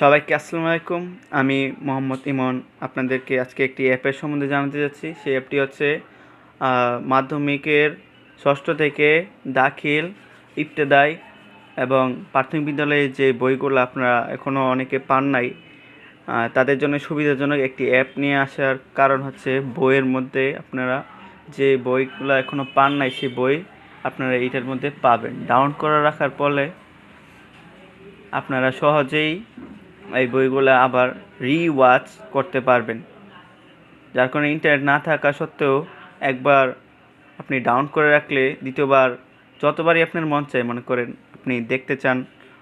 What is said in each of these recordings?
সবাইকে আসসালামু আলাইকুম। আমি মোহাম্মদ ইমন। আপনাদেরকে আজকে একটি অ্যাপের সম্বন্ধে জানাতে যাচ্ছি। সেই অ্যাপটি হচ্ছে মাধ্যমিকের ষষ্ঠ থেকে দাখিল ইবতেদাই এবং প্রাথমিক বিদ্যালয়ে যে বইগুলো আপনারা এখনও অনেকে পান নাই তাদের জন্য সুবিধাজনক একটি অ্যাপ নিয়ে আসার কারণ হচ্ছে বইয়ের মধ্যে আপনারা যে বইগুলো এখনও পান নাই, সেই বই আপনারা এইটার মধ্যে পাবেন। ডাউনলোড করে রাখার ফলে আপনারা সহজেই এই বইগুলো আবার রিওয়াচ করতে পারবেন। যার কারণে ইন্টারনেট না থাকা সত্ত্বেও একবার আপনি ডাউন করে রাখলে দ্বিতীয়বার যতবারই আপনার মন চায় মনে করেন আপনি দেখতে চান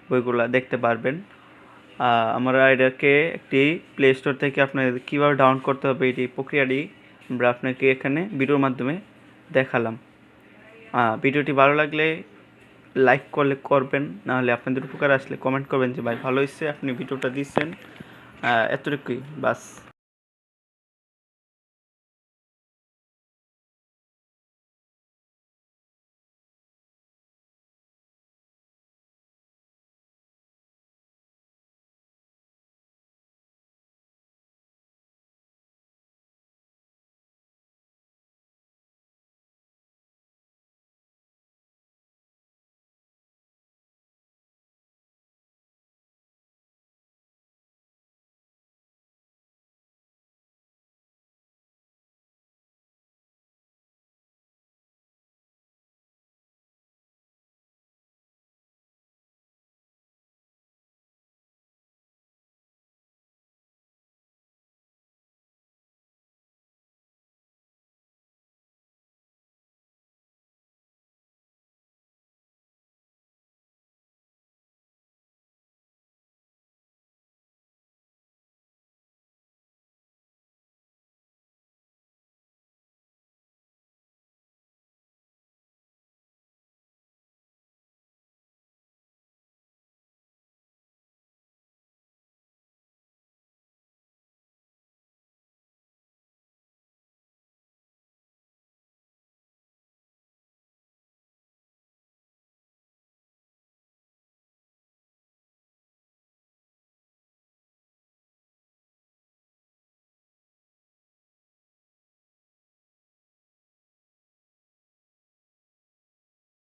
বইগুলো, দেখতে পারবেন। আমরা এটাকে একটি প্লে স্টোর থেকে আপনাদের কীভাবে ডাউন করতে হবে এটি প্রক্রিয়াটি আমরা আপনাকে এখানে ভিডিওর মাধ্যমে দেখালাম। ভিডিওটি ভালো লাগলে লাইক করলে করবেন, নাহলে আপনাদের উপকার আসলে কমেন্ট করবেন যে, ভাই, ভালো হয়েছে আপনি ভিডিওটা দিচ্ছেন এতটুকুই, বাস।